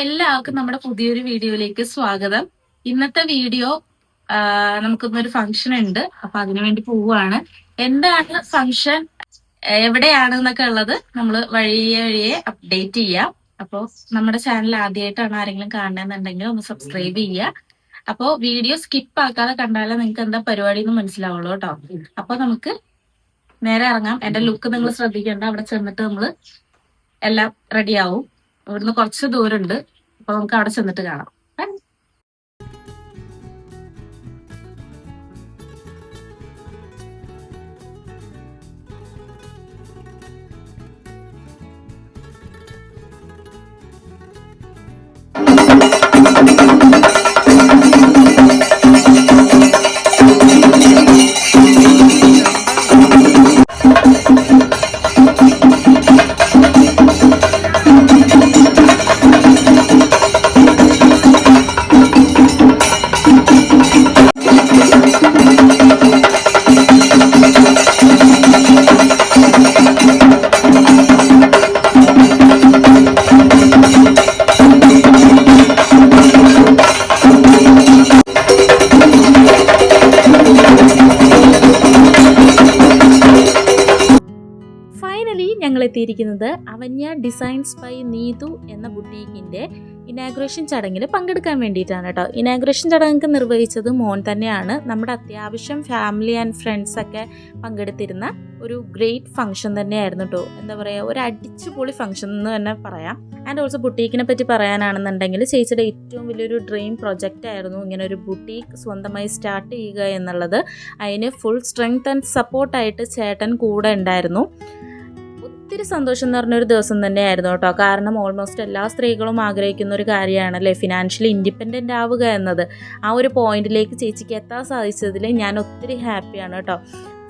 എല്ലാവർക്കും നമ്മുടെ പുതിയൊരു വീഡിയോയിലേക്ക് സ്വാഗതം. ഇന്നത്തെ വീഡിയോ നമുക്കിന്നൊരു ഫംഗ്ഷൻ ഉണ്ട്. അപ്പൊ അതിനു വേണ്ടി പോവുകയാണ്. എന്താണ് ഫംഗ്ഷൻ എവിടെയാണ് എന്നൊക്കെ ഉള്ളത് നമ്മൾ വഴിയെ വഴിയെ അപ്ഡേറ്റ് ചെയ്യാം. അപ്പോൾ നമ്മുടെ ചാനൽ ആദ്യമായിട്ടാണ് ആരെങ്കിലും കാണുന്നുണ്ടെങ്കിൽ ഒന്ന് സബ്സ്ക്രൈബ് ചെയ്യുക. അപ്പോൾ വീഡിയോ സ്കിപ്പ് ആക്കാതെ കണ്ടാലേ നിങ്ങൾക്ക് എന്താ പരിപാടി എന്ന് മനസ്സിലാവുള്ളൂ കേട്ടോ. അപ്പൊ നമുക്ക് നേരെ ഇറങ്ങാം. എന്റെ ലുക്ക് നിങ്ങൾ ശ്രദ്ധിക്കേണ്ട. അവിടെ ചെന്നിട്ട് നമ്മൾ എല്ലാം റെഡി ആവും. ഇവിടുന്ന് കുറച്ച് ദൂരമുണ്ട്. അപ്പൊ നമുക്ക് അവിടെ ചെന്നിട്ട് കാണാം. ഞങ്ങൾ എത്തിയിരിക്കുന്നത് അവന്യ ഡിസൈൻസ് ബൈ നീതു എന്ന ബുട്ടീക്കിന്റെ ഇനാഗ്രേഷൻ ചടങ്ങിൽ പങ്കെടുക്കാൻ വേണ്ടിയിട്ടാണ് കേട്ടോ. ഇനാഗ്രേഷൻ ചടങ്ങ് നിർവഹിച്ചത് മോൻ തന്നെയാണ്. നമ്മുടെ അത്യാവശ്യം ഫാമിലി ആൻഡ് ഫ്രണ്ട്സ് ഒക്കെ പങ്കെടുത്തിരുന്ന ഒരു ഗ്രേറ്റ് ഫംഗ്ഷൻ തന്നെയായിരുന്നു കേട്ടോ. എന്താ പറയുക ഒരു അടിച്ചുപൊളി ഫംഗ്ഷൻ എന്ന് തന്നെ പറയാം. ആൻഡ് ഓൾസോ ബുട്ടീക്കിനെ പറ്റി പറയാനാണെന്നുണ്ടെങ്കിൽ ചേച്ചിയുടെ ഏറ്റവും വലിയൊരു ഡ്രീം പ്രൊജക്റ്റ് ആയിരുന്നു ഇങ്ങനെ ഒരു ബുട്ടീക്ക് സ്വന്തമായി സ്റ്റാർട്ട് ചെയ്യുക എന്നുള്ളത്. അതിന് ഫുൾ സ്ട്രെങ്ത് ആൻഡ് സപ്പോർട്ടായിട്ട് ചേട്ടൻ കൂടെ ഉണ്ടായിരുന്നു. ഒത്തിരി സന്തോഷം എന്ന് പറഞ്ഞൊരു ദിവസം തന്നെയായിരുന്നു കേട്ടോ. കാരണം ഓൾമോസ്റ്റ് എല്ലാ സ്ത്രീകളും ആഗ്രഹിക്കുന്ന ഒരു കാര്യമാണല്ലേ ഫിനാൻഷ്യലി ഇൻഡിപെൻഡന്റ് ആവുക എന്നത്. ആ ഒരു പോയിന്റിലേക്ക് ചേച്ചിക്ക് എത്താൻ സാധിച്ചതിൽ ഞാൻ ഒത്തിരി ഹാപ്പിയാണ് കേട്ടോ.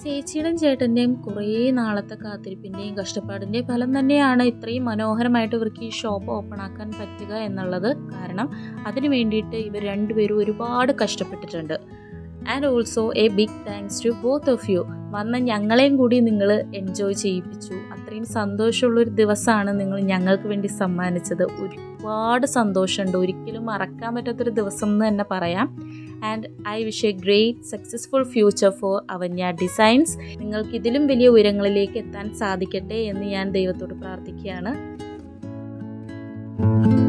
ചേച്ചിയുടെയും ചേട്ടന്റെയും കുറേ നാളത്തെ കാത്തിരിപ്പിന്റെയും കഷ്ടപ്പാടിന്റെയും ഫലം തന്നെയാണ് ഇത്രയും മനോഹരമായിട്ട് ഇവർക്ക് ഈ ഷോപ്പ് ഓപ്പൺ ആക്കാൻ പറ്റുക എന്നുള്ളത്. കാരണം അതിന് വേണ്ടിയിട്ട് ഇവർ രണ്ടുപേരും ഒരുപാട് കഷ്ടപ്പെട്ടിട്ടുണ്ട്. And also a big thanks to both of you വന്ന ഞങ്ങളെയും കൂടി നിങ്ങൾ എൻജോയ് ചെയ്യിപ്പിച്ചു. അത്രയും സന്തോഷമുള്ളൊരു ദിവസമാണ് നിങ്ങൾ ഞങ്ങൾക്ക് വേണ്ടി സമ്മാനിച്ചത്. ഒരുപാട് സന്തോഷമുണ്ട്. ഒരിക്കലും മറക്കാൻ പറ്റാത്തൊരു ദിവസം എന്ന് തന്നെ പറയാം. And I wish a great successful future for Avanya designs നിങ്ങൾക്ക് ഇതിലും വലിയ ഉയരങ്ങളിലേക്ക് എത്താൻ സാധിക്കട്ടെ എന്ന് ഞാൻ ദൈവത്തോട് പ്രാർത്ഥിക്കുകയാണ്. ഇപ്പൊ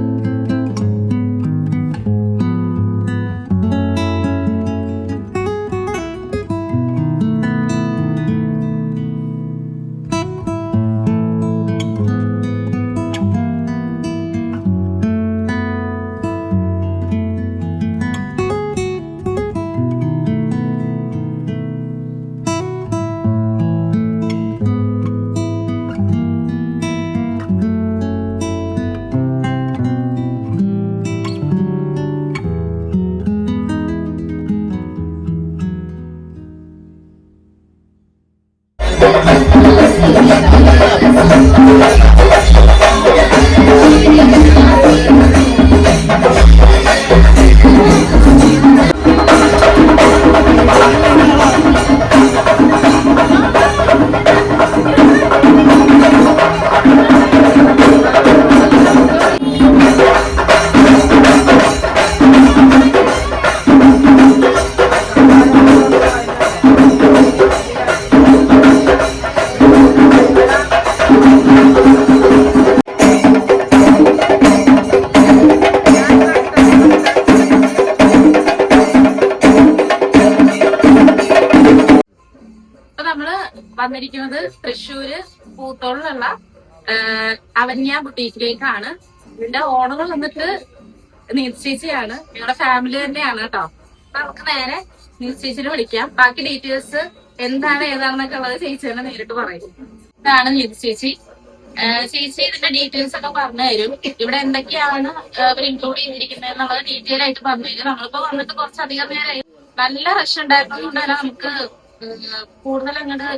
വന്നിരിക്കുന്നത് തൃശ്ശൂര് പൂത്തോളിലുള്ള അവന്യ ബുട്ടീക്കിലേക്കാണ്. ഇതിന്റെ ഓണർ വന്നിട്ട് നീത് ചേച്ചിയാണ് ഞങ്ങളുടെ ഫാമിലി തന്നെയാണ് കേട്ടോ. നമുക്ക് നേരെ നീത് ചേച്ചിനെ വിളിക്കാം. ബാക്കി ഡീറ്റെയിൽസ് എന്താണ് ഏതാണെന്നൊക്കെ ഉള്ളത് ചേച്ചി തന്നെ നേരിട്ട് പറയും. ഇതാണ് നീത് ചേച്ചി ഇതിന്റെ ഡീറ്റെയിൽസ് ഒക്കെ പറഞ്ഞു തരും. ഇവിടെ എന്തൊക്കെയാണ് ഇൻക്ലൂഡ് ചെയ്തിരിക്കുന്നത് എന്നുള്ളത് ഡീറ്റെയിൽ ആയിട്ട് പറഞ്ഞു തരും. നമ്മളിപ്പോ വന്നിട്ട് കുറച്ചധികം നേരമായി നല്ല റഷ് ഉണ്ടായിരുന്നതുകൊണ്ട് നമുക്ക് കൂടുതൽ അങ്ങോട്ട്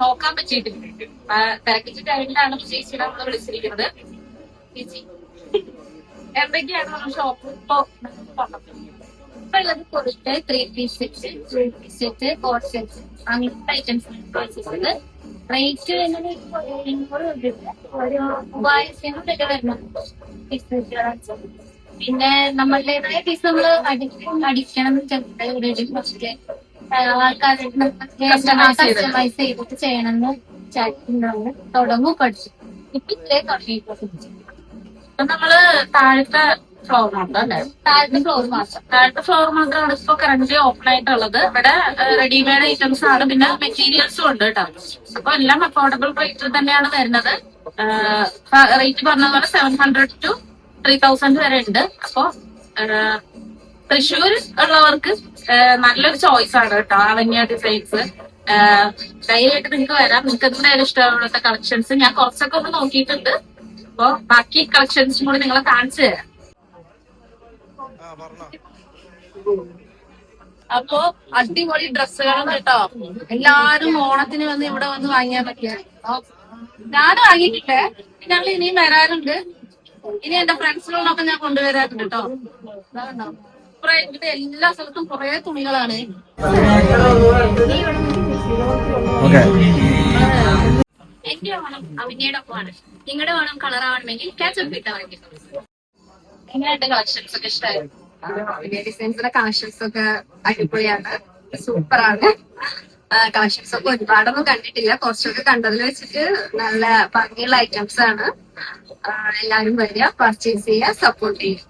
നോക്കാൻ പറ്റിയിട്ടില്ല. ആ, തിരക്കിച്ച ടൈമിലാണ് ചേച്ചിയുടെ നമ്മൾ വിളിച്ചിരിക്കുന്നത്. ചേച്ചി എന്തൊക്കെയാണ് ഷോപ്പ് ഇപ്പൊ കൊടുത്ത് three piece set two piece set four set അങ്ങനത്തെ ഐറ്റംസ് റേറ്റ് എങ്ങനെ ഒരു പിന്നെ നമ്മളുടേതായ പീസ് നമ്മൾ അടിക്കണം Customize ചെയ്ത്. കസ്റ്റമൈസ് ചെയ്തിട്ട്. ചെയ്യണമെന്ന് വിചാരിക്കുന്നുണ്ട്. തുടങ്ങും പഠിച്ചു. ഇപ്പൊ ഇത്രേ തുടങ്ങിയിട്ടുണ്ട് നമ്മൾ താഴത്തെ ഫ്ലോർ മാത്രം അല്ലേ? താഴത്തെ ഫ്ലോർ മാത്രം. താഴത്തെ ഫ്ലോർ മാത്രമാണ് ഇപ്പൊ കറന്റ് ഓപ്പൺ ആയിട്ടുള്ളത്. ഇവിടെ റെഡിമെയ്ഡ് ഐറ്റംസ് ആണ്. പിന്നെ മെറ്റീരിയൽസും ഉണ്ട് കേട്ടോ. അപ്പൊ എല്ലാം അഫോർഡബിൾ റേറ്റിൽ തന്നെയാണ് വരുന്നത്. റേറ്റ് പറഞ്ഞ പോലെ seven hundred two three thousand വരെ ഉണ്ട്. അപ്പൊ തൃശ്ശൂർ ഉള്ളവർക്ക് നല്ലൊരു ചോയ്സ് ആണ് കേട്ടോ അവന്യ ഡിസൈൻസ് ധൈര്യമായിട്ട് നിങ്ങൾക്ക് വരാം. നിങ്ങൾക്ക് എന്തായാലും ഇഷ്ടമുള്ള കളക്ഷൻസ് ഞാൻ കുറച്ചൊക്കെ ഒന്ന് നോക്കിയിട്ടുണ്ട്. അപ്പൊ ബാക്കി കളക്ഷൻസും കൂടി നിങ്ങളെ കാണിച്ചു തരാം. അപ്പോ അടിപൊളി ഡ്രസ്സുകളാണ് കേട്ടോ. എല്ലാരും ഓണത്തിന് വന്ന് ഇവിടെ വന്ന് വാങ്ങിയാൽ പറ്റിയ ഞാൻ വാങ്ങിയിട്ടില്ലേ? ഞങ്ങൾ ഇനിയും വരാറുണ്ട്. ഇനി എന്റെ ഫ്രണ്ട്സിനോടൊക്കെ ഞാൻ കൊണ്ടുവരാറുണ്ട് കേട്ടോ. കുറെ ഇവിടെ എല്ലാ സ്ഥലത്തും കുറെ തുണികളാണ്. ഓക്കെ. എന്റെ ഓണം അഭിനയുടെ ഒപ്പമാണ്. നിങ്ങളുടെ ഓണം കളർ ആവണമെങ്കിൽ കാച്ചപ്പ് ഇട്ടാൽ മതി എങ്ങനെയുണ്ട് കളക്ഷൻസ് ഒക്കെ ഇഷ്ടമായി? ഡിസൈൻസിന്റെ കളക്ഷൻസ് ഒക്കെ അടിപൊളിയാണ്. സൂപ്പറാണ് കളക്ഷൻസ് ഒക്കെ ഒരുപാടൊന്നും കണ്ടിട്ടില്ല. കുറച്ചൊക്കെ കണ്ടതിൽ വെച്ചിട്ട് നല്ല ഭംഗിയുള്ള ഐറ്റംസ് ആണ്. എല്ലാവരും വരിക പർച്ചേസ് ചെയ്യുക സപ്പോർട്ട് ചെയ്യുക.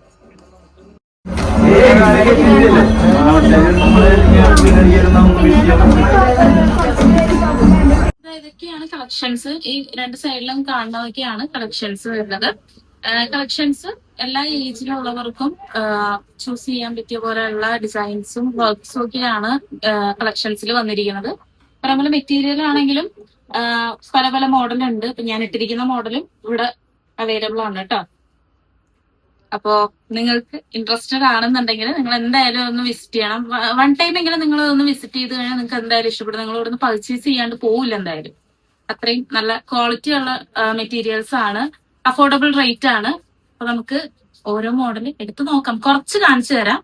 ഇതൊക്കെയാണ് കളക്ഷൻസ് ഈ രണ്ട് സൈഡിലും കാണുന്നതൊക്കെയാണ് കളക്ഷൻസ് വരുന്നത്. കളക്ഷൻസ് എല്ലാ ഏജിലുള്ളവർക്കും ചൂസ് ചെയ്യാൻ പറ്റിയ പോലെയുള്ള ഡിസൈൻസും വർക്ക്സും ഒക്കെയാണ് കളക്ഷൻസിൽ വന്നിരിക്കുന്നത്. പല മെറ്റീരിയൽ ആണെങ്കിലും പല പല മോഡലുണ്ട് ഇപ്പൊ ഞാൻ ഇട്ടിരിക്കുന്ന മോഡലും ഇവിടെ അവൈലബിൾ ആണ് കേട്ടോ. അപ്പോ നിങ്ങൾക്ക് ഇൻട്രസ്റ്റഡ് ആണെന്നുണ്ടെങ്കിൽ നിങ്ങൾ എന്തായാലും ഒന്ന് വിസിറ്റ് ചെയ്യണം. വൺ ടൈം എങ്കിലും നിങ്ങൾ ഒന്ന് വിസിറ്റ് ചെയ്ത് കഴിഞ്ഞാൽ നിങ്ങൾക്ക് എന്തായാലും ഇഷ്ടപ്പെടും. നിങ്ങൾ ഇവിടുന്ന് പർച്ചേസ് ചെയ്യാണ്ട് പോവില്ല എന്തായാലും. അത്രയും നല്ല ക്വാളിറ്റി ഉള്ള മെറ്റീരിയൽസ് ആണ്. അഫോർഡബിൾ റേറ്റ് ആണ്. അപ്പൊ നമുക്ക് ഓരോ മോഡൽ എടുത്തു നോക്കാം. കുറച്ച് കാണിച്ചു തരാം.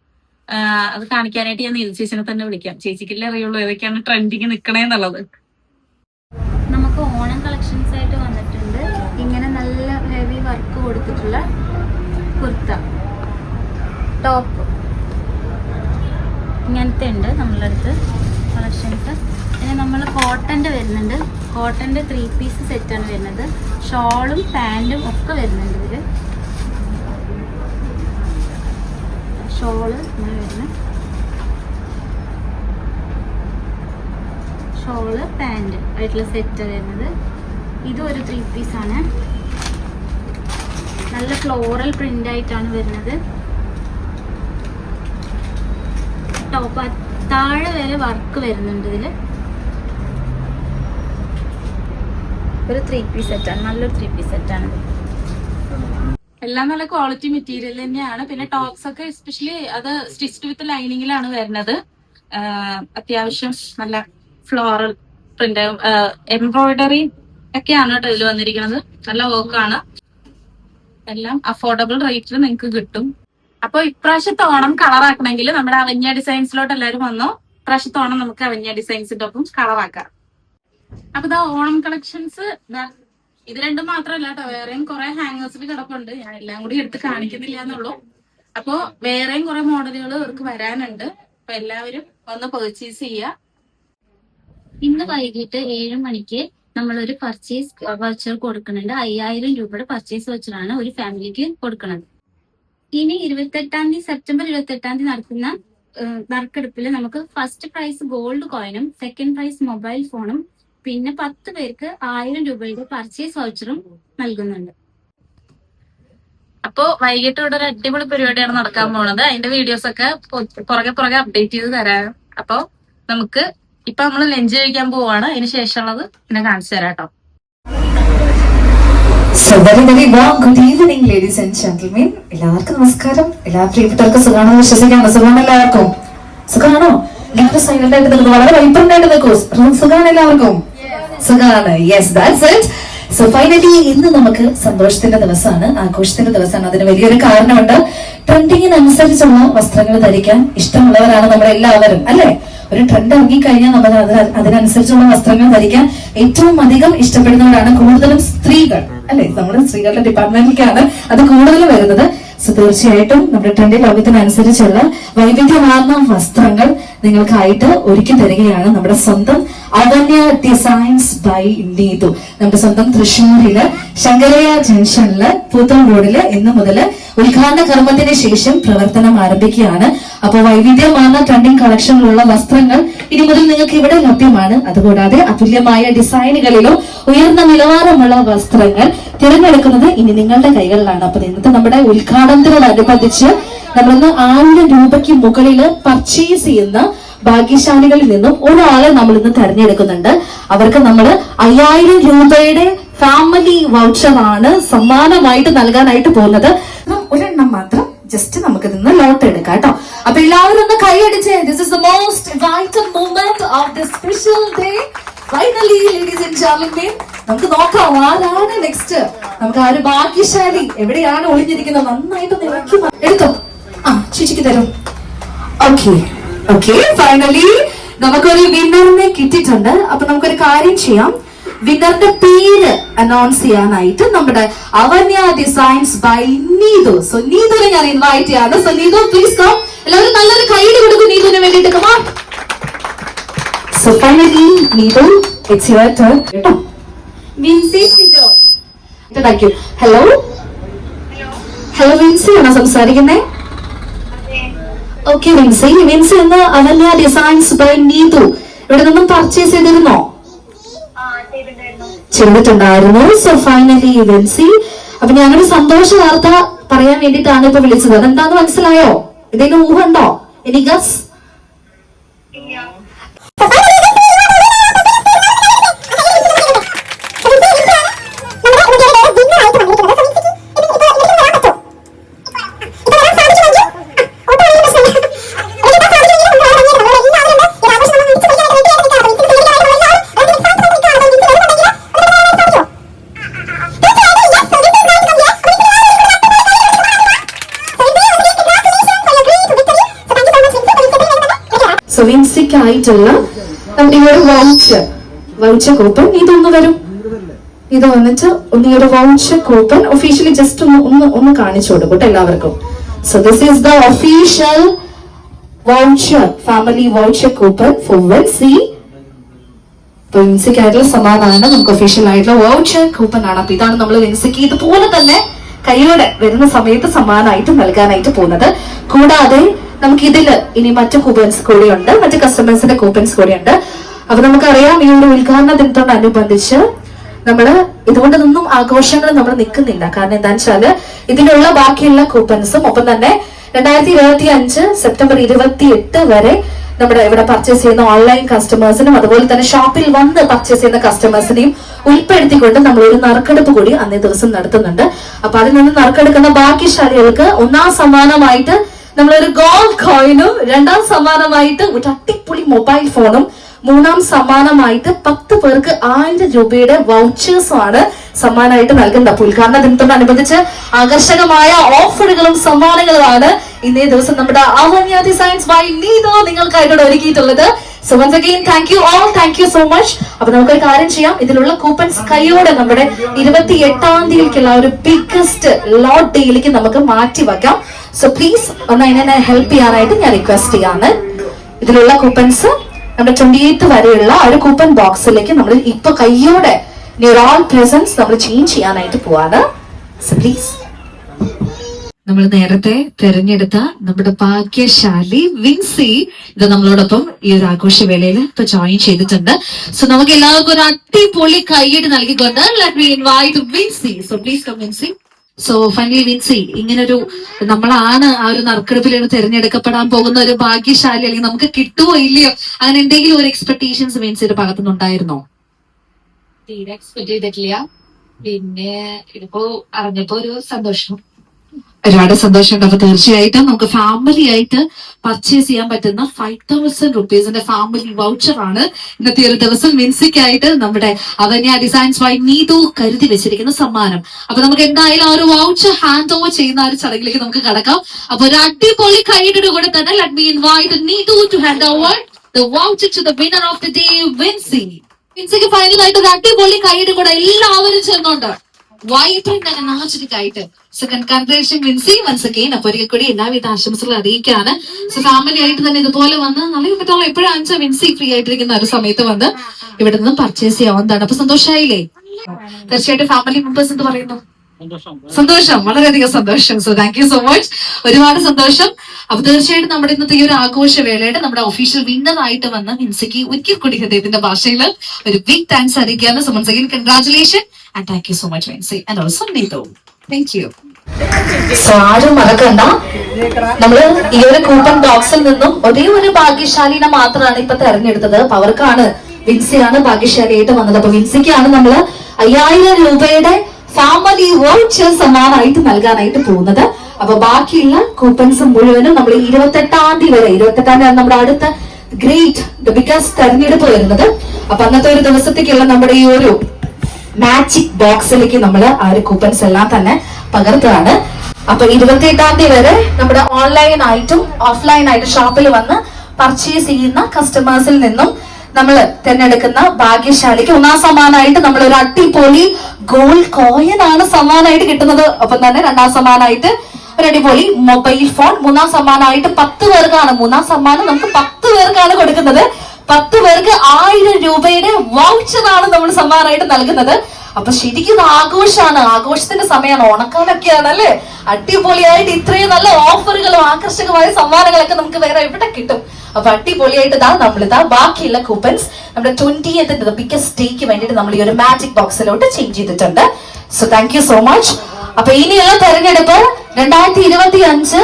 അത് കാണിക്കാനായിട്ട് ഞാൻ നീതി ചേച്ചിനെ തന്നെ വിളിക്കാം. ചേച്ചിക്കല്ലേ അറിയുള്ളൂ ഏതൊക്കെയാണ് ട്രെൻഡിങ് നിക്കണേന്നുള്ളത്. നമുക്ക് ഓണം കളക്ഷൻസ് ആയിട്ട് വന്നിട്ടുണ്ട്. ഇങ്ങനെ നല്ല ഹെവി വർക്ക് കൊടുത്തിട്ടുള്ള കുർത്ത. ടോപ്പ് ഇങ്ങനത്തെ ഉണ്ട് നമ്മളുടെ അടുത്ത് കളക്ഷൻസ് പിന്നെ നമ്മൾ കോട്ടന്റെ വരുന്നുണ്ട്. കോട്ടന്റെ ത്രീ പീസ് സെറ്റാണ് വരുന്നത്. ഷോളും പാന്റും ഒക്കെ വരുന്നുണ്ട് ഇതിൽ ഷോൾ വരുന്നത് ഷോൾ പാന്റ് ആയിട്ടുള്ള സെറ്റ് വരുന്നത്. ഇതും ഒരു ത്രീ പീസാണ് നല്ല ഫ്ലോറൽ പ്രിന്റ് ആയിട്ടാണ് വരുന്നത്. ടോപ്പ് താഴെ വരെ വർക്ക് വരുന്നുണ്ട് ഇതിൽ ഒരു ത്രീ പീസ് സെറ്റാണ് നല്ലൊരു ത്രീ പീസ് സെറ്റാണ് എല്ലാം നല്ല ക്വാളിറ്റി മെറ്റീരിയൽ തന്നെയാണ്. പിന്നെ ടോപ്സ് ഒക്കെ എസ്പെഷ്യലി അത് സ്റ്റിച്ച്ഡ് വിത്ത് ലൈനിങ്ങിലാണ് വരുന്നത്. അത്യാവശ്യം നല്ല ഫ്ലോറൽ പ്രിന്റ് എംബ്രോയിഡറി ഒക്കെയാണ് കേട്ടോ ഇതിൽ വന്നിരിക്കുന്നത്. നല്ല വർക്കാണ് എല്ലാം അഫോർഡബിൾ റേറ്റിൽ നിങ്ങൾക്ക് കിട്ടും. അപ്പൊ ഇപ്രാവശ്യത്തെ ഓണം കളർ ആക്കണമെങ്കിൽ നമ്മുടെ അവന്യ ഡിസൈൻസിലോട്ട് എല്ലാവരും വന്നോ? ഇപ്രാവശ്യത്തെ ഓണം നമുക്ക് അവന്യ ഡിസൈൻസിന്റെ ഒപ്പം കളറാക്കാം അപ്പൊ ഇതാ ഓണം കളക്ഷൻസ് ഇത് രണ്ടും മാത്രമല്ല കേട്ടോ വേറെയും കുറെ ഹാങ്ങേഴ്സിൽ കിടപ്പുണ്ട്. ഞാൻ എല്ലാം കൂടി എടുത്ത് കാണിക്കുന്നില്ല എന്നുള്ളൂ. അപ്പോ വേറെയും കുറെ മോഡലുകൾ ഇവർക്ക് വരാനുണ്ട്. അപ്പൊ എല്ലാവരും ഒന്ന് പെർച്ചേസ് ചെയ്യുക ഇന്ന് വൈകിട്ട് ഏഴ് മണിക്ക് നമ്മളൊരു പർച്ചേസ് വൗച്ചർ കൊടുക്കുന്നുണ്ട്. അയ്യായിരം രൂപയുടെ പർച്ചേസ് വൗച്ചറാണ് ഒരു ഫാമിലിക്ക് കൊടുക്കുന്നത്. ഇനി ഇരുപത്തെട്ടാം തീയതി സെപ്റ്റംബർ ഇരുപത്തെട്ടാം തീയതി നടക്കുന്ന ഏഹ്, നറുക്കെടുപ്പിൽ നമുക്ക് ഫസ്റ്റ് പ്രൈസ് ഗോൾഡ് കോയിനും സെക്കൻഡ് പ്രൈസ് മൊബൈൽ ഫോണും പിന്നെ പത്ത് പേർക്ക് ആയിരം രൂപയുടെ പർച്ചേസ് വൗച്ചറും നൽകുന്നുണ്ട്. അപ്പോ വൈകിട്ട് ഇവിടെ ഒരു അടിപൊളി പരിപാടിയാണ് നടക്കാൻ പോണത്. അതിന്റെ വീഡിയോസ് ഒക്കെ പുറകെ പുറകെ അപ്ഡേറ്റ് ചെയ്ത് തരാം. അപ്പോ നമുക്ക് ഇപ്പൊ നമ്മൾ ലഞ്ച് കഴിക്കാൻ പോവാണ്. അതിന് ശേഷമുള്ളത് പിന്നെ കാണിച്ചു തരാം കേട്ടോ. Good evening ladies and gentlemen. എല്ലാവർക്കും നമസ്കാരം. എല്ലാ പ്രിയപ്പെട്ടവർക്ക് സുഖമാണെന്ന് വിശ്വസിക്കാണ് സുഖമാണ് എല്ലാവർക്കും? സുഖമാണോ? എല്ലാവരും സൈലന്റ് ആയിട്ട് നിൽക്കുന്നു. വളരെ വൈബ്രന്റ് ആയിട്ട് നിൽക്കും. സുഖമാണ് എല്ലാവർക്കും? സുഖമാണ്. Yes that's it so finally ഇന്ന് നമുക്ക് സന്തോഷത്തിന്റെ ദിവസമാണ്. ആഘോഷത്തിന്റെ ദിവസമാണ്. അതിന് വലിയൊരു കാരണമുണ്ട്. ട്രെൻഡിങ്ങിനനുസരിച്ചുള്ള വസ്ത്രങ്ങൾ ധരിക്കാൻ ഇഷ്ടമുള്ളവരാണ് നമ്മളെല്ലാവരും അല്ലെ? ഒരു ട്രെൻഡ് ഇറങ്ങിക്കഴിഞ്ഞാൽ നമ്മൾ അത് അതിനനുസരിച്ചുള്ള വസ്ത്രങ്ങൾ ധരിക്കാൻ ഏറ്റവും അധികം ഇഷ്ടപ്പെടുന്നവരാണ് കൂടുതലും സ്ത്രീകൾ അല്ലെ? നമ്മുടെ സ്ത്രീകളുടെ ഡിപ്പാർട്ട്മെന്റിലേക്കാണ് അത് കൂടുതൽ വരുന്നത്. സോ തീർച്ചയായിട്ടും നമ്മുടെ ട്രെൻഡ് ലോകത്തിനനുസരിച്ചുള്ള വൈവിധ്യമാർന്ന വസ്ത്രങ്ങൾ നിങ്ങൾക്കായിട്ട് ഒരുക്കി തരികയാണ് നമ്മുടെ സ്വന്തം അവന്യ ഡിസൈൻസ് ബൈ നീതു നമ്മുടെ സ്വന്തം തൃശ്ശൂരിൽ ശങ്കരയ ജംഗ്ഷനിൽ പൂത്തോം റോഡിൽ ഇന്ന് മുതൽ ഉദ്ഘാടന കർമ്മത്തിന് ശേഷം പ്രവർത്തനം ആരംഭിക്കുകയാണ്. അപ്പോൾ വൈവിധ്യമാർന്ന ട്രെൻഡിങ് കളക്ഷനിലുള്ള വസ്ത്രങ്ങൾ ഇനി മുതൽ നിങ്ങൾക്ക് ഇവിടെ ലഭ്യമാണ്. അതുകൂടാതെ അതുല്യമായ ഡിസൈനുകളിലും ഉയർന്ന നിലവാരമുള്ള വസ്ത്രങ്ങൾ തിരഞ്ഞെടുക്കുന്നത് ഇനി നിങ്ങളുടെ കൈകളിലാണ്. അപ്പൊ ഇന്നത്തെ നമ്മുടെ ഉദ്ഘാടനത്തിനോടനുബന്ധിച്ച് നമ്മളിന്ന് ആയിരം രൂപയ്ക്ക് മുകളിൽ പർച്ചേസ് ചെയ്യുന്ന ഭാഗ്യശാലികളിൽ നിന്നും ഒരാളെ നമ്മൾ ഇന്ന് തെരഞ്ഞെടുക്കുന്നുണ്ട്. അവർക്ക് നമ്മൾ അയ്യായിരം രൂപയുടെ ഫാമിലി വൗച്ചറാണ് സമ്മാനമായിട്ട് നൽകാനായിട്ട് പോകുന്നത്. ഒരെണ്ണം മാത്രം ജസ്റ്റ് നമുക്ക് നിന്ന് ലോട്ട് എടുക്കാം കേട്ടോ. അപ്പൊ എല്ലാവരും ഒന്ന് കൈയടിച്ചേ this is the most vital moment of the special day finally ladies and gentlemen നമുക്ക് നോക്കാം ആരാണ് നെക്സ്റ്റ് നമുക്ക് ആ ഒരു ഭാഗ്യശാലി എവിടെയാണ് ഒളിഞ്ഞിരിക്കുന്നത്? നന്നായിട്ട് മാ- എടുത്തോ? ആ ചേച്ചിക്ക് തരും. ഓക്കെ ഓക്കെ ഫൈനലി നമുക്കൊരു വിന്നറിനെ കിട്ടിയിട്ടുണ്ട്. അപ്പൊ നമുക്കൊരു കാര്യം ചെയ്യാം. വിന്നറിന്റെ പേര് അനൗൺസ് ചെയ്യാനായിട്ട് നമ്മുടെ Avanya designs by Neethu. So നീതുവിനെ ഞാൻ ഇൻവൈറ്റ് ചെയ്യാണ്. സോ നീതു പ്ലീസ് കം എല്ലാവരും നല്ലൊരു കൈയ്യടി കൊടുക്കും നീതുവിന് വേണ്ടിയിട്ട്. കമാ so finally Neethu it's your turn കേട്ടോ? Vincy Sijo thank you hello hello Vincy ആണോ സംസാരിക്കുന്നേ? ഓക്കെ വിൻസി വിൻസി എന്ന് അവന്യ ഡിസൈൻസ് ബൈ നീതു. ഇവിടെ നിന്നും പർച്ചേസ് ചെയ്തിരുന്നോ? ചെയ്തിട്ടുണ്ടായിരുന്നു സോ ഫൈനലി വിൻസി അപ്പൊ ഞാനൊരു സന്തോഷ വാർത്ത പറയാൻ വേണ്ടിയിട്ടാണ് ഇപ്പൊ വിളിച്ചത്. അതെന്താന്ന് മനസ്സിലായോ? എന്തെങ്കിലും ഊഹുണ്ടോ എനി ഗസ് സോ വിൻസിക്കായിട്ടുള്ള നമ്മുടെ ഈ ഒരു വൗച്ചർ വൗച്ചർ കൂപ്പൺ ഇതൊന്ന് വരും. ഇത് വന്നിട്ട് ഒന്ന് ഈ ഒരു വൗച്ചർ കൂപ്പൺ ഒഫീഷ്യലി ജസ്റ്റ് ഒന്ന് ഒന്ന് ഒന്ന് കാണിച്ചു കൊടുക്കട്ടെ എല്ലാവർക്കും. So this is the official voucher family voucher coupon for Vincy C വിൻസിക്ക് ആയിട്ടുള്ള സമാധാനം നമുക്ക് ഒഫീഷ്യൽ ആയിട്ടുള്ള വൗച്ചർ കൂപ്പൺ ആണ്. അപ്പൊ ഇതാണ് നമ്മൾ വിൻസിക്ക് ഇതുപോലെ തന്നെ കൈയോടെ വരുന്ന സമയത്ത് സമ്മാനമായിട്ട് നൽകാനായിട്ട് പോകുന്നത്. കൂടാതെ നമുക്ക് ഇതിൽ ഇനി മറ്റു കൂപ്പൺസ് കൂടിയുണ്ട് മറ്റു കസ്റ്റമേഴ്സിന്റെ കൂപ്പൺസ് കൂടിയുണ്ട്. അപ്പൊ നമുക്കറിയാം ഈ ഒരു ഉദ്ഘാടന ദിനത്തോടനുബന്ധിച്ച് നമ്മൾ ഇതുകൊണ്ടൊന്നും ആഘോഷങ്ങൾ നമ്മൾ നിൽക്കുന്നില്ല. കാരണം എന്താണെന്ന് വെച്ചാൽ ഇതിലുള്ള ബാക്കിയുള്ള കൂപ്പൺസും ഒപ്പം തന്നെ രണ്ടായിരത്തി ഇരുപത്തി അഞ്ച് സെപ്റ്റംബർ ഇരുപത്തി എട്ട് വരെ നമ്മുടെ ഇവിടെ പർച്ചേസ് ചെയ്യുന്ന ഓൺലൈൻ കസ്റ്റമേഴ്സിനും അതുപോലെ തന്നെ ഷോപ്പിൽ വന്ന് പർച്ചേസ് ചെയ്യുന്ന കസ്റ്റമേഴ്സിനെയും ഉൾപ്പെടുത്തിക്കൊണ്ട് നമ്മൾ ഒരു നറുക്കെടുപ്പ് കൂടി അന്നേ ദിവസം നടത്തുന്നുണ്ട്. അപ്പൊ അതിൽ നിന്ന് നറുക്കെടുക്കുന്ന ബാക്കി ശാലികൾക്ക് ഒന്നാം സമ്മാനമായിട്ട് നമ്മളൊരു ഗോൾഡ് കോയിനും രണ്ടാം സമ്മാനമായിട്ട് ഒരു അട്ടിപ്പൊളി മൊബൈൽ ഫോണും മൂന്നാം സമ്മാനമായിട്ട് പത്ത് പേർക്ക് ആയിരം രൂപയുടെ വൗച്ചേഴ്സും ആണ് സമ്മാനമായിട്ട് നൽകുന്നത്. പുൽ ഉദ്ഘാടന ദിനത്തോടനുബന്ധിച്ച് ആകർഷകമായ ഓഫറുകളും സമ്മാനങ്ങളുമാണ് ഇന്നേ ദിവസം നമ്മുടെ ആവന്യ ഡിസൈൻസ് ബൈ നീതോ നിങ്ങൾക്കായിട്ട് ഒരുക്കിയിട്ടുള്ളത്. So once again thank you all thank you so much അപ്പൊ നമുക്കൊരു കാര്യം ചെയ്യാം. ഇതിലുള്ള കൂപ്പൺസ് കൈയോടെ നമ്മുടെ ഇരുപത്തി എട്ടാം തീയതിക്കുള്ള ഒരു ബിഗ്ഗസ്റ്റ് ലോട്ട് ഡേയിലേക്ക് നമുക്ക് മാറ്റി വെക്കാം. സോ പ്ലീസ് ഒന്ന് അതിനെ ഹെൽപ്പ് ചെയ്യാനായിട്ട് ഞാൻ റിക്വസ്റ്റ് ചെയ്യാണ്. ഇതിലുള്ള കൂപ്പൺസ് നമ്മുടെ ട്വന്റി എയ്ത്ത് വരെയുള്ള ഒരു കൂപ്പൺ ബോക്സിലേക്ക് നമ്മൾ ഇപ്പൊ കയ്യോടെ ഓൾ പ്രസൻസ് നമ്മൾ ചേഞ്ച് ചെയ്യാനായിട്ട് പോവാണ്. സോ പ്ലീസ് നമ്മൾ നേരത്തെ തെരഞ്ഞെടുത്ത നമ്മുടെ ഭാഗ്യശാലി വിൻസി ഇത് നമ്മളോടൊപ്പം ഈ ഒരു ആഘോഷവേളയിൽ ഇപ്പൊ ജോയിൻ ചെയ്തിട്ടുണ്ട്. സോ നമുക്ക് എല്ലാവർക്കും ഒരു അടിപൊളി കൈയ്യടി നൽകിക്കൊണ്ട് let me invite Vincy. So please come Vincy. So finally Vincy ഇങ്ങനൊരു നമ്മളാണ് ആ ഒരു നറുക്കെടുപ്പിൽ തിരഞ്ഞെടുക്കപ്പെടാൻ പോകുന്ന ഒരു ഭാഗ്യശാലി അല്ലെങ്കിൽ നമുക്ക് കിട്ടുമോ ഇല്ലയോ? അങ്ങനെ എന്തെങ്കിലും ഒരു എക്സ്പെക്ടേഷൻസ് വിൻസിയുടെ ഭാഗത്തുനിന്നുണ്ടായിരുന്നോ തീരെ എക്സ്പെക്ട് ചെയ്തിട്ടില്ല. പിന്നെ ഇതിപ്പോ അറിഞ്ഞപ്പോ ഒരു സന്തോഷം. ഒരുപാട് സന്തോഷമുണ്ട് അപ്പൊ തീർച്ചയായിട്ടും നമുക്ക് ഫാമിലി ആയിട്ട് പർച്ചേസ് ചെയ്യാൻ പറ്റുന്ന ഫൈവ് തൗസൻഡ് റുപ്പീസിന്റെ ഫാമിലി വൗച്ചർ ആണ് ഇന്നത്തെ ഒരു ദിവസം മിൻസിക്കായിട്ട് നമ്മുടെ അവന്യ ഡിസൈൻസ് വൈ നീതു കരുതി വെച്ചിരിക്കുന്ന സമ്മാനം. അപ്പൊ നമുക്ക് എന്തായാലും ആ ഒരു വൗച്ചർ ഹാൻഡ് ഓവർ ചെയ്യുന്ന ആ ഒരു ചടങ്ങിലേക്ക് നമുക്ക് കടക്കാം. അപ്പൊ ഒരു അടിപൊളി കൈയുടെ കൂടെ തന്നെ let me invite Neethu to hand over the voucher to the winner of the day Vincy വിൻസിക്ക് ഫൈനലായിട്ട് ഒരു അടിപൊളി കൈയുടെ കൂടെ എല്ലാവരും ചേർന്നുണ്ട്. വൈബ്രന്റ് എനർജറ്റിക് ആയിട്ട് so congratulation Vincy once again അപ്പൊ ഒരിക്കൽ കൂടി എല്ലാവിധ ആശംസകൾ അറിയിക്കാണ് സോ ഫാമിലി ആയിട്ട് തന്നെ ഇതുപോലെ വന്ന് നല്ല പറ്റുള്ള എപ്പോഴും അഞ്ചാ മിൻസി ഫ്രീ ആയിട്ടിരിക്കുന്ന ഒരു സമയത്ത് വന്ന് ഇവിടെ നിന്ന് പർച്ചേസ് ചെയ്യാവുന്നതാണ്. അപ്പൊ സന്തോഷമായില്ലേ തീർച്ചയായിട്ടും ഫാമിലി മെമ്പേഴ്സ് എന്ന് പറയുന്നു? സന്തോഷം. വളരെയധികം സന്തോഷം. So thank you so much ഒരുപാട് സന്തോഷം. അപ്പൊ തീർച്ചയായിട്ടും നമ്മുടെ ഇന്നത്തെ ഈ ഒരു ആഘോഷവേളയുടെ നമ്മുടെ ഒഫീഷ്യൽ വിന്നർ ആയിട്ട് വന്ന ഹിൻസയ്ക്ക് ഒരിക്കൽ കൂടി ഹൃദയത്തിന്റെ ഭാഷയിൽ ഒരു ബിഗ് താങ്ക്സ് അറിയിക്കുകയാണ് so once again congratulation and thank you so much Vincy. And also Neethu thank you so ആരും മറക്കണ്ട. നമ്മൾ ഈ ഒരു കൂപ്പൺ ബോക്സിൽ നിന്നും ഒരേ ഒരു ഭാഗ്യശാലിനെ മാത്രമാണ് ഇപ്പൊ തെരഞ്ഞെടുത്തത്. പവർക്കാണ് അവർക്കാണ് വിൻസിയാണ് ഭാഗ്യശാലിയായിട്ട് വന്നത്. അപ്പൊ വിൻസിക്കാണ് നമ്മൾ അയ്യായിരം രൂപയുടെ ഫാമിലി വൗച്ചർ സമ്മാനമായിട്ട് നൽകാനായിട്ട് പോകുന്നത്. അപ്പൊ ബാക്കിയുള്ള കൂപ്പൺസ് മുഴുവനും നമ്മൾ ഇരുപത്തെട്ടാം തീയതി വരെ ഇരുപത്തെട്ടാം തീയതി നമ്മുടെ അടുത്ത ഗ്രേറ്റ് ദ ബിഗസ്റ്റ് തെരഞ്ഞെടുപ്പ് വരുന്നത്. അപ്പൊ അന്നത്തെ ഒരു ദിവസത്തേക്കുള്ള നമ്മുടെ ഈ ഒരു മാജിക് ബോക്സിലേക്ക് നമ്മൾ ആ ഒരു കൂപ്പൺസ് എല്ലാം തന്നെ പകർത്തുകയാണ്. അപ്പൊ ഇരുപത്തി എട്ടാം തീയതി വരെ നമ്മുടെ ഓൺലൈൻ ആയിട്ടും ഓഫ്ലൈൻ ആയിട്ടും ഷോപ്പിൽ വന്ന് പർച്ചേസ് ചെയ്യുന്ന കസ്റ്റമേഴ്സിൽ നിന്നും നമ്മൾ തിരഞ്ഞെടുക്കുന്ന ഭാഗ്യശാലിക്ക് ഒന്നാം സമ്മാനമായിട്ട് നമ്മൾ ഒരു അടിപൊളി ഗോൾഡ് കോയിൻ ആണ് സമ്മാനമായിട്ട് കിട്ടുന്നത്. ഒപ്പം തന്നെ രണ്ടാം സമ്മാനമായിട്ട് ഒരു അടിപൊളി മൊബൈൽ ഫോൺ മൂന്നാം സമ്മാനമായിട്ട് പത്ത് പേർക്കാണ്. മൂന്നാം സമ്മാനം നമുക്ക് പത്ത് പേർക്കാണ് കൊടുക്കുന്നത്. പത്ത് പേർക്ക് ആയിരം രൂപയുടെ വൗച്ചറാണ് നമ്മൾ സമ്മാനമായിട്ട് നൽകുന്നത്. അപ്പൊ ശരിക്കും ആഘോഷമാണ് ആഘോഷത്തിന്റെ സമയമാണ്. ഓണക്കാലൊക്കെയാണ് അല്ലെ അടിപൊളിയായിട്ട് ഇത്രയും നല്ല ഓഫറുകളും ആകർഷകമായ സമ്മാനങ്ങളൊക്കെ നമുക്ക് വേറെ എവിടെ കിട്ടും? അപ്പൊ അടിപൊളിയായിട്ട് ഇതാ നമ്മൾ ഇതാ ബാക്കിയുള്ള കൂപ്പൺസ് നമ്മുടെ ട്വന്റി എത്തിന്റെ ബിഗസ്റ്റ് ഡേക്ക് വേണ്ടിയിട്ട് നമ്മൾ ഈ ഒരു മാജിക് ബോക്സിലോട്ട് ചേഞ്ച് ചെയ്തിട്ടുണ്ട്. So thank you so much അപ്പൊ ഇനിയുള്ള തെരഞ്ഞെടുപ്പ് രണ്ടായിരത്തി ഇരുപത്തി അഞ്ച്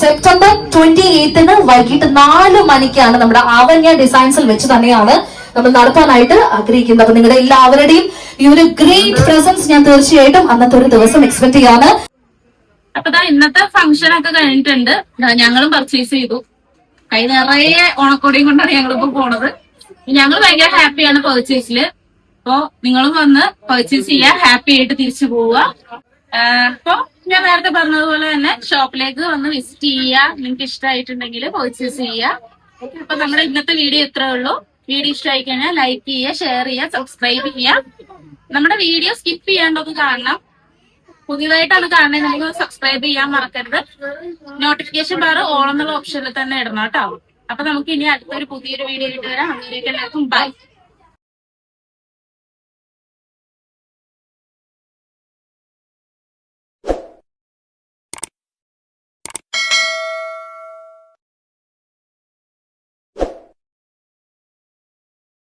സെപ്റ്റംബർ ട്വന്റി എയ്ത്തിന് വൈകിട്ട് നാല് മണിക്കാണ് നമ്മുടെ അവന്യ ഡിസൈൻസിൽ വെച്ച് തന്നെയാണ് നമ്മൾ നടത്താനായിട്ട് ആഗ്രഹിക്കുന്നത് അപ്പൊ നിങ്ങളുടെ എല്ലാവരുടെയും ഈ ഒരു ഗ്രേറ്റ് പ്രസൻസ് ഞാൻ തീർച്ചയായിട്ടും അന്നത്തെ ഒരു ദിവസം എക്സ്പെക്ട് ചെയ്യാണ്. അപ്പൊ ഇന്നത്തെ ഫംഗ്ഷൻ ഒക്കെ കഴിഞ്ഞിട്ടുണ്ട്. ഞങ്ങളും പർച്ചേസ് ചെയ്തു. കൈ നിറയെ ഓണക്കോടിയും കൊണ്ടാണ് ഞങ്ങളിപ്പോ പോണത്. ഞങ്ങൾ ഭയങ്കര ഹാപ്പിയാണ് പർച്ചേസിൽ അപ്പോ നിങ്ങളും വന്ന് പർച്ചേസ് ചെയ്യാ ഹാപ്പി ആയിട്ട് തിരിച്ചു പോവുക. അപ്പൊ ഞാൻ നേരത്തെ പറഞ്ഞതുപോലെ തന്നെ ഷോപ്പിലേക്ക് വന്ന് വിസിറ്റ് ചെയ്യുക നിങ്ങൾക്ക് ഇഷ്ടമായിട്ടുണ്ടെങ്കിൽ പർച്ചേസ് ചെയ്യുക അപ്പൊ നമ്മുടെ ഇന്നത്തെ വീഡിയോ ഇത്രേ ഉള്ളൂ. വീഡിയോ ഇഷ്ടമായി കഴിഞ്ഞാൽ ലൈക്ക് ചെയ്യുക ഷെയർ ചെയ്യുക സബ്സ്ക്രൈബ് ചെയ്യുക. നമ്മുടെ വീഡിയോ സ്കിപ്പ് ചെയ്യാണ്ടൊന്ന് കാണണം. പുതിയതായിട്ടാണ് കാണുന്നത് നമുക്ക് സബ്സ്ക്രൈബ് ചെയ്യാൻ മറക്കരുത്. നോട്ടിഫിക്കേഷൻ ബാർ ഓൺ എന്നുള്ള ഓപ്ഷനിൽ തന്നെ ഇടണം കേട്ടോ. അപ്പൊ നമുക്ക് ഇനി അടുത്തൊരു പുതിയൊരു വീഡിയോ ആയിട്ട് വരാം. അങ്ങനെയൊക്കെ എല്ലാവർക്കും ബൈ